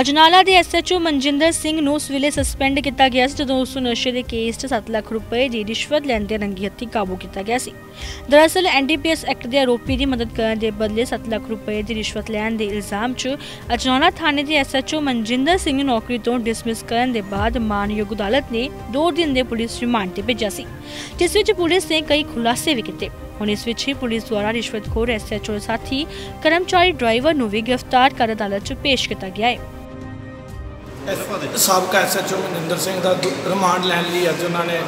ਅਜਨਾਲਾ ਦੇ ਐਸਐਚਓ ਮਨਜਿੰਦਰ ਸਿੰਘ ਨੂੰ ਉਸ ਵੇਲੇ ਸਸਪੈਂਡ ਕੀਤਾ ਗਿਆ ਸੀ, ਜਦੋਂ ਉਸ ਨੂੰ ਨਸ਼ੇ ਦੇ ਕੇਸ 'ਚ 7 ਲੱਖ ਰੁਪਏ ਦੀ ਰਿਸ਼ਵਤ ਲੈਣ ਦੇ ਰੰਗੀ ਹੱਥੀਂ ਕਾਬੂ ਕੀਤਾ ਗਿਆ ਸੀ। ਦਰਅਸਲ ਐਨਡੀਪੀਐਸ ਐਕਟ ਦੇ ਆਰੋਪੀ ਦੀ ਮਦਦ ਕਰਨ ਦੇ ਬਦਲੇ 7 ਲੱਖ ਰੁਪਏ ਦੀ ਰਿਸ਼ਵਤ ਲੈਣ ਦੇ ਇਲਜ਼ਾਮ 'ਚ ਅਜਨਾਲਾ ਥਾਣੇ ਦੇ ਐਸਐਚਓ ਮਨਜਿੰਦਰ ਸਿੰਘ ਨੂੰ ਨੌਕਰੀ ਤੋਂ ਡਿਸਮਿਸ ਕਰਨ ਦੇ ਬਾਅਦ ਮਾਨਯੋਗ ਅਦਾਲਤ ਨੇ 2 ਦਿਨ ਦੇ ਪੁਲਿਸ ਰਿਮਾਂਡ ਤੇ ਭੇਜਿਆ ਸੀ, ਜਿਸ ਵਿੱਚ ਪੁਲਿਸ ਨੇ ਕਈ ਖੁਲਾਸੇ ਵੀ ਕੀਤੇ। ਹੁਣ ਇਸ ਵਿੱਚ ਹੀ ਪੁਲਿਸ ਦੁਆਰਾ ਰਿਸ਼ਵਤਖੋਰ ਐਸਐਚਓ ਸਾਥੀ ਕਰਮਚਾਰੀ ਡਰਾਈਵਰ ਨੂੰ ਵੀ ਗ੍ਰਿਫਤਾਰ ਕਰ ਅਦਾਲਤ 'ਚ ਪੇਸ਼ ਕੀਤਾ ਗਿਆ ਹੈ। ਸਾਬਕਾ ਐਸਐਚਓ ਮਨਿੰਦਰ ਸਿੰਘ ਦਾ ਦੁ- ਰਿਮਾਂਡ ਲੈਣ ਲਈ ਅੱਜ ਉਹਨਾਂ ਨੇ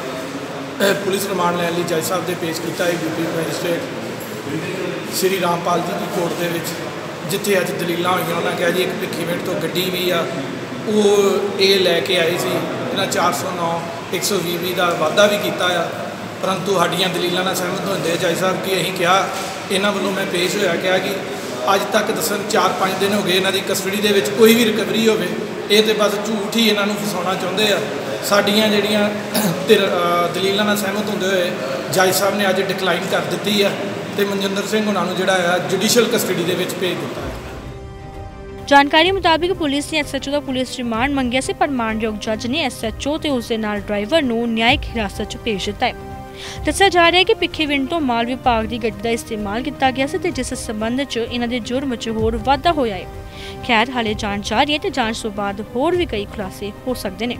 ਪੁਲਿਸ ਰਿਮਾਂਡ ਲੈਣ ਲਈ ਜੱਜ ਸਾਹਿਬ ਦੇ ਪੇਸ਼ ਕੀਤਾ ਹੈ ਯੂਪੀ ਮੈਜਿਸਟ੍ਰੇਟ ਸ੍ਰੀ ਰਾਮਪਾਲ ਜੀ ਦੀ ਕੋਰਟ ਦੇ ਵਿੱਚ, ਜਿੱਥੇ ਅੱਜ ਦਲੀਲਾਂ ਹੋਈਆਂ, ਉਹਨਾਂ ਕਿਹਾ ਜੀ ਇੱਕ ਭਿੱਖੀਵਿੰਡ ਤੋਂ ਗੱਡੀ ਵੀ ਆ, ਉਹ ਇਹ ਲੈ ਕੇ ਆਏ ਸੀ, ਇਹਨਾਂ 409 120 ਵੀ ਦਾ ਵਾਅਦਾ ਵੀ ਕੀਤਾ ਆ, ਪਰੰਤੂ ਸਾਡੀਆਂ ਦਲੀਲਾਂ ਨਾਲ ਸਹਿਮਤ ਹੁੰਦੇ ਜੱਜ ਸਾਹਿਬ ਕਿ ਅਸੀਂ ਕਿਹਾ, ਇਹਨਾਂ ਵੱਲੋਂ ਮੈਂ ਪੇਸ਼ ਹੋਇਆ, ਕਿਹਾ ਕਿ ਅੱਜ ਤੱਕ ਦੱਸਣ 4-5 ਦਿਨ ਹੋ ਗਏ ਇਹਨਾਂ ਦੀ ਕਸਟਡੀ ਦੇ ਵਿੱਚ ਕੋਈ ਵੀ ਰਿਕਵਰੀ ਹੋਵੇ, ਇਹ ਤੇ ਬਸ ਝੂਠ ਹੀ ਇਹਨਾਂ ਨੂੰ ਫਸਾਉਣਾ ਚਾਹੁੰਦੇ ਆ। ਸਾਡੀਆਂ ਜਿਹੜੀਆਂ ਦਲੀਲਾਂ ਨਾਲ ਸਹਿਮਤ ਹੁੰਦੇ ਹੋਏ ਜੱਜ ਸਾਹਿਬ ਨੇ ਅੱਜ ਡਿਕਲਾਈਨ ਕਰ ਦਿੱਤੀ ਆ ਤੇ ਮਨਜਿੰਦਰ ਸਿੰਘ ਉਹਨਾਂ ਨੂੰ ਜਿਹੜਾ ਆ ਜੁਡੀਸ਼ੀਅਲ ਕਸਟਡੀ ਦੇ ਵਿੱਚ ਭੇਜ ਦਿੱਤਾ ਹੈ। ਜਾਣਕਾਰੀ ਮੁਤਾਬਿਕ ਪੁਲਿਸ ਨੇ ਐਸਐਚਓ ਦਾ ਪੁਲਿਸ ਰਿਮਾਂਡ ਮੰਗਿਆ ਸੀ, ਪਰ ਮਾਨਯੋਗ ਜੱਜ ਨੇ ਐਸਐਚਓ ਤੇ ਉਸ ਦੇ ਨਾਲ ਡਰਾਈਵਰ ਨੂੰ ਨਿਆਇਕ ਹਿਰਾਸਤ 'ਚ ਭੇਜ ਦਿੱਤਾ ਹੈ। ਦੱਸਿਆ ਜਾ ਰਿਹਾ ਹੈ ਕਿ ਭਿੱਖੀਵਿੰਡ ਤੋਂ ਮਾਲ ਵਿਭਾਗ ਦੀ ਗੱਡੀ ਦਾ ਇਸਤੇਮਾਲ ਕੀਤਾ ਗਿਆ ਸੀ ਤੇ ਜਿਸ ਸੰਬੰਧ 'ਚ ਇਹਨਾਂ ਦੇ ਜੁਰਮ 'ਚ ਹੋਰ ਵਾਧਾ ਹੋਇਆ ਹੈ। ਖੈਰ, ਹਾਲੇ ਜਾਂਚ ਜਾਰੀ ਹੈ ਤੇ ਜਾਂਚ ਤੋਂ ਬਾਅਦ ਹੋਰ ਵੀ ਕਈ ਖੁਲਾਸੇ ਹੋ ਸਕਦੇ ਨੇ।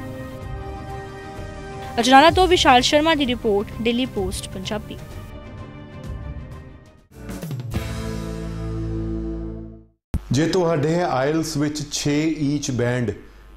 ਅਜਨਾਲਾ ਤੋਂ ਵਿਸ਼ਾਲ ਸ਼ਰਮਾ ਦੀ ਰਿਪੋਰਟ ਦਿੱਲੀ ਪੋਸਟ, ਪੰਜਾਬੀ। ਜੇ ਤੁਹਾਡੇ ਹੈ ਆਇਲਸ ਵਿੱਚ 6 ਈਚ ਬੈਂਡ